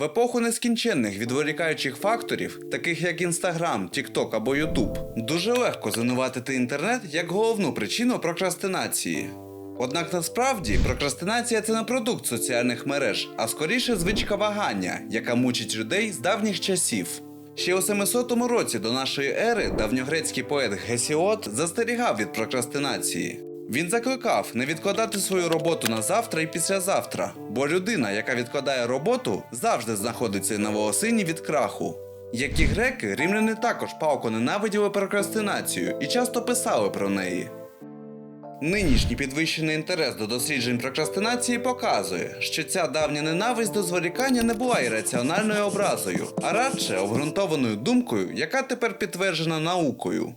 В епоху нескінченних відволікаючих факторів, таких як Інстаграм, Тікток або Ютуб, дуже легко звинуватити інтернет як головну причину прокрастинації. Однак насправді прокрастинація це не продукт соціальних мереж, а скоріше звичка вагання, яка мучить людей з давніх часів. Ще у 700 році до нашої ери давньогрецький поет Гесіот застерігав від прокрастинації. Він закликав не відкладати свою роботу на завтра і післязавтра, бо людина, яка відкладає роботу, завжди знаходиться на волосині від краху. Як і греки, римляни також палко ненавиділи прокрастинацію і часто писали про неї. Нинішній підвищений інтерес до досліджень прокрастинації показує, що ця давня ненависть до зволікання не була ірраціональною образою, а радше обґрунтованою думкою, яка тепер підтверджена наукою.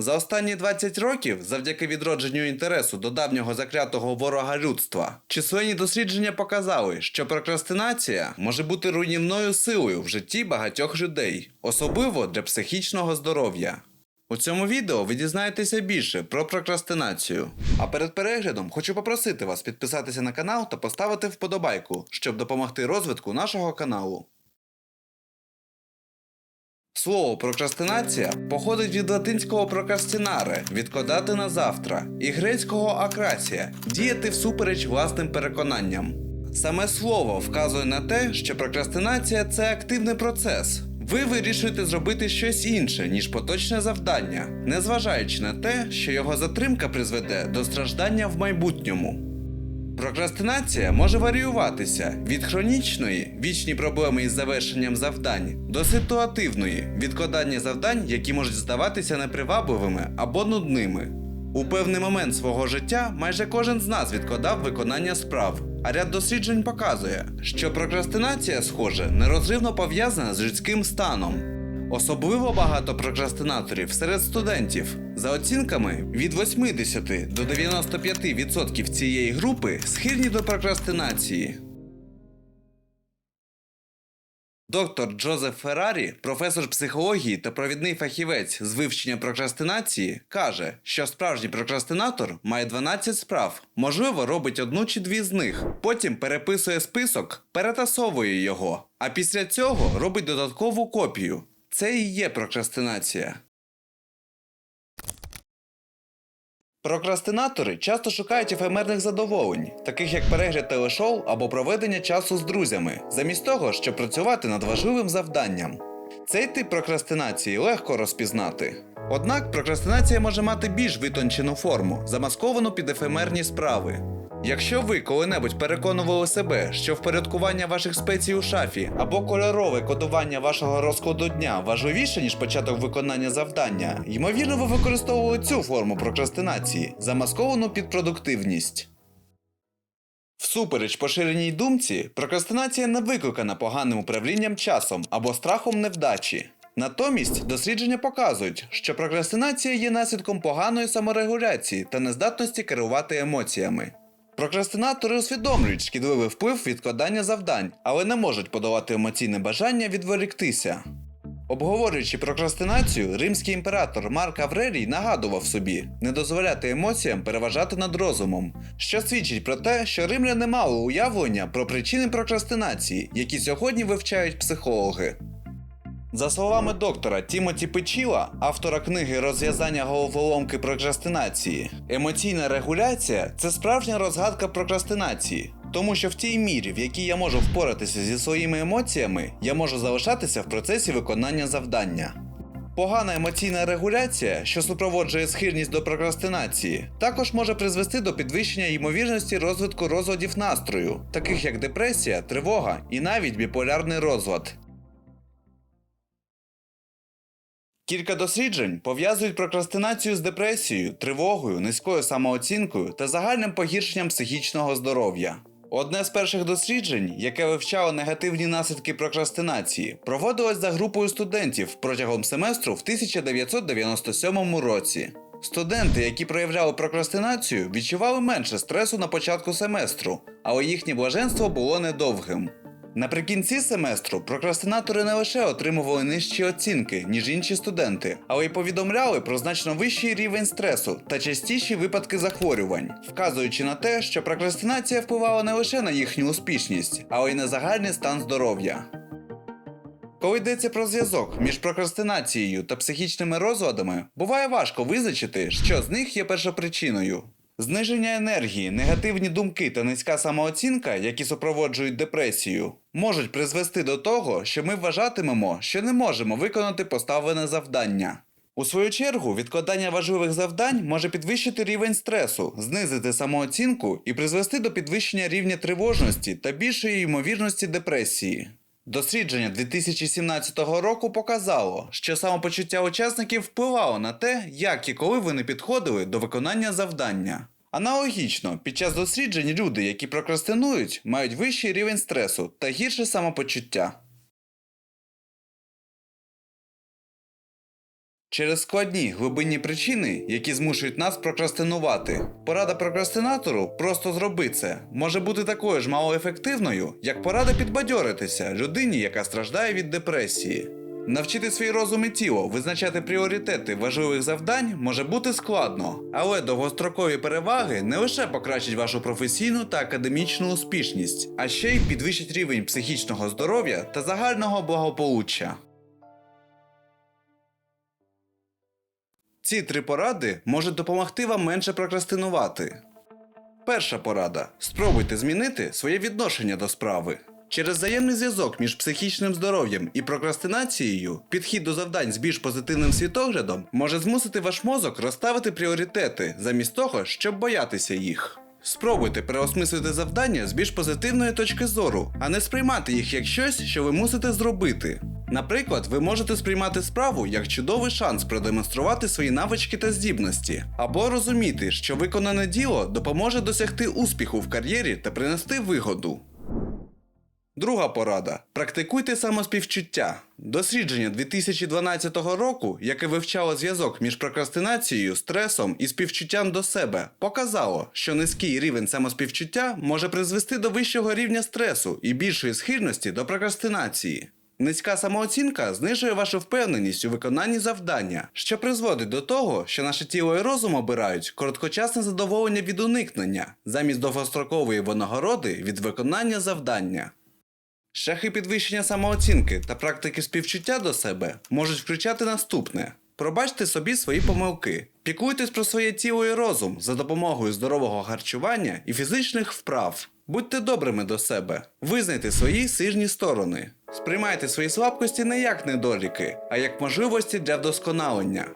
За останні 20 років, завдяки відродженню інтересу до давнього заклятого ворога людства, численні дослідження показали, що прокрастинація може бути руйнівною силою в житті багатьох людей, особливо для психічного здоров'я. У цьому відео ви дізнаєтеся більше про прокрастинацію. А перед переглядом хочу попросити вас підписатися на канал та поставити вподобайку, щоб допомогти розвитку нашого каналу. Слово прокрастинація походить від латинського прокрастінаре відкладати на завтра і грецького акрасія діяти всупереч власним переконанням. Саме слово вказує на те, що прокрастинація це активний процес. Ви вирішуєте зробити щось інше, ніж поточне завдання, незважаючи на те, що його затримка призведе до страждання в майбутньому. Прокрастинація може варіюватися від хронічної вічні проблеми із завершенням завдань до ситуативної відкладання завдань, які можуть здаватися непривабливими або нудними. У певний момент свого життя майже кожен з нас відкладав виконання справ, а ряд досліджень показує, що прокрастинація, схоже, нерозривно пов'язана з людським станом. Особливо багато прокрастинаторів серед студентів. За оцінками, від 80 до 95% цієї групи схильні до прокрастинації. Доктор Джозеф Феррарі, професор психології та провідний фахівець з вивчення прокрастинації, каже, що справжній прокрастинатор має 12 справ, можливо, робить одну чи дві з них, потім переписує список, перетасовує його, а після цього робить додаткову копію. Це і є прокрастинація. Прокрастинатори часто шукають ефемерних задоволень, таких як перегляд телешоу або проведення часу з друзями, замість того, щоб працювати над важливим завданням. Цей тип прокрастинації легко розпізнати. Однак прокрастинація може мати більш витончену форму, замасковану під ефемерні справи. Якщо ви коли-небудь переконували себе, що впорядкування ваших спецій у шафі або кольорове кодування вашого розкладу дня важливіше, ніж початок виконання завдання, ймовірно, ви використовували цю форму прокрастинації, замасковану під продуктивність. Всупереч поширеній думці, прокрастинація не викликана поганим управлінням часом або страхом невдачі. Натомість дослідження показують, що прокрастинація є наслідком поганої саморегуляції та нездатності керувати емоціями. Прокрастинатори усвідомлюють шкідливий вплив відкладання завдань, але не можуть подолати емоційне бажання відволіктися. Обговорюючи прокрастинацію, римський імператор Марк Аврелій нагадував собі не дозволяти емоціям переважати над розумом, що свідчить про те, що римляни мали уявлення про причини прокрастинації, які сьогодні вивчають психологи. За словами доктора Тімоті Печіла, автора книги Розв'язання головоломки прокрастинації, емоційна регуляція це справжня розгадка прокрастинації, тому що в тій мірі, в якій я можу впоратися зі своїми емоціями, я можу залишатися в процесі виконання завдання. Погана емоційна регуляція, що супроводжує схильність до прокрастинації, також може призвести до підвищення ймовірності розвитку розладів настрою, таких як депресія, тривога і навіть біполярний розлад. Кілька досліджень пов'язують прокрастинацію з депресією, тривогою, низькою самооцінкою та загальним погіршенням психічного здоров'я. Одне з перших досліджень, яке вивчало негативні наслідки прокрастинації, проводилось за групою студентів протягом семестру в 1997 році. Студенти, які проявляли прокрастинацію, відчували менше стресу на початку семестру, але їхнє блаженство було недовгим. Наприкінці семестру прокрастинатори не лише отримували нижчі оцінки, ніж інші студенти, але й повідомляли про значно вищий рівень стресу та частіші випадки захворювань, вказуючи на те, що прокрастинація впливала не лише на їхню успішність, але й на загальний стан здоров'я. Коли йдеться про зв'язок між прокрастинацією та психічними розладами, буває важко визначити, що з них є першопричиною. Зниження енергії, негативні думки та низька самооцінка, які супроводжують депресію, можуть призвести до того, що ми вважатимемо, що не можемо виконати поставлене завдання. У свою чергу, відкладання важливих завдань може підвищити рівень стресу, знизити самооцінку і призвести до підвищення рівня тривожності та більшої ймовірності депресії. Дослідження 2017 року показало, що самопочуття учасників впливало на те, як і коли вони підходили до виконання завдання. Аналогічно, під час досліджень люди, які прокрастинують, мають вищий рівень стресу та гірше самопочуття. Через складні глибинні причини, які змушують нас прокрастинувати, порада прокрастинатору просто зроби це може бути такою ж малоефективною, як порада підбадьоритися людині, яка страждає від депресії. Навчити свій розум і тіло визначати пріоритети важливих завдань може бути складно, але довгострокові переваги не лише покращать вашу професійну та академічну успішність, а ще й підвищать рівень психічного здоров'я та загального благополуччя. Ці три поради можуть допомогти вам менше прокрастинувати. Перша порада: спробуйте змінити своє відношення до справи. Через взаємний зв'язок між психічним здоров'ям і прокрастинацією, підхід до завдань з більш позитивним світоглядом може змусити ваш мозок розставити пріоритети замість того, щоб боятися їх. Спробуйте переосмислити завдання з більш позитивної точки зору, а не сприймати їх як щось, що ви мусите зробити. Наприклад, ви можете сприймати справу як чудовий шанс продемонструвати свої навички та здібності, або розуміти, що виконане діло допоможе досягти успіху в кар'єрі та принести вигоду. Друга порада: практикуйте самоспівчуття. Дослідження 2012 року, яке вивчало зв'язок між прокрастинацією, стресом і співчуттям до себе, показало, що низький рівень самоспівчуття може призвести до вищого рівня стресу і більшої схильності до прокрастинації. Низька самооцінка знижує вашу впевненість у виконанні завдання, що призводить до того, що наше тіло і розум обирають короткочасне задоволення від уникнення замість довгострокової винагороди від виконання завдання. Шляхи підвищення самооцінки та практики співчуття до себе можуть включати наступне: пробачте собі свої помилки, піклуйтесь про своє тіло і розум за допомогою здорового харчування і фізичних вправ. Будьте добрими до себе, визнайте свої сильні сторони, сприймайте свої слабкості не як недоліки, а як можливості для вдосконалення.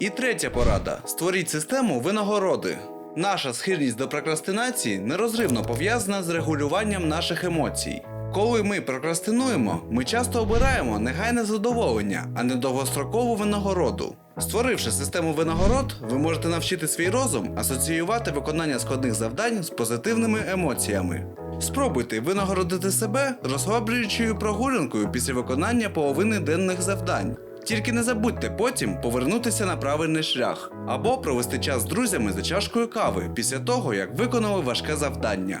І третя порада: створіть систему винагороди. Наша схильність до прокрастинації нерозривно пов'язана з регулюванням наших емоцій. Коли ми прокрастинуємо, ми часто обираємо негайне задоволення, а не довгострокову винагороду. Створивши систему винагород, ви можете навчити свій розум асоціювати виконання складних завдань з позитивними емоціями. Спробуйте винагородити себе розслаблюючою прогулянкою після виконання половини денних завдань. Тільки не забудьте потім повернутися на правильний шлях або провести час з друзями за чашкою кави після того, як виконали важке завдання.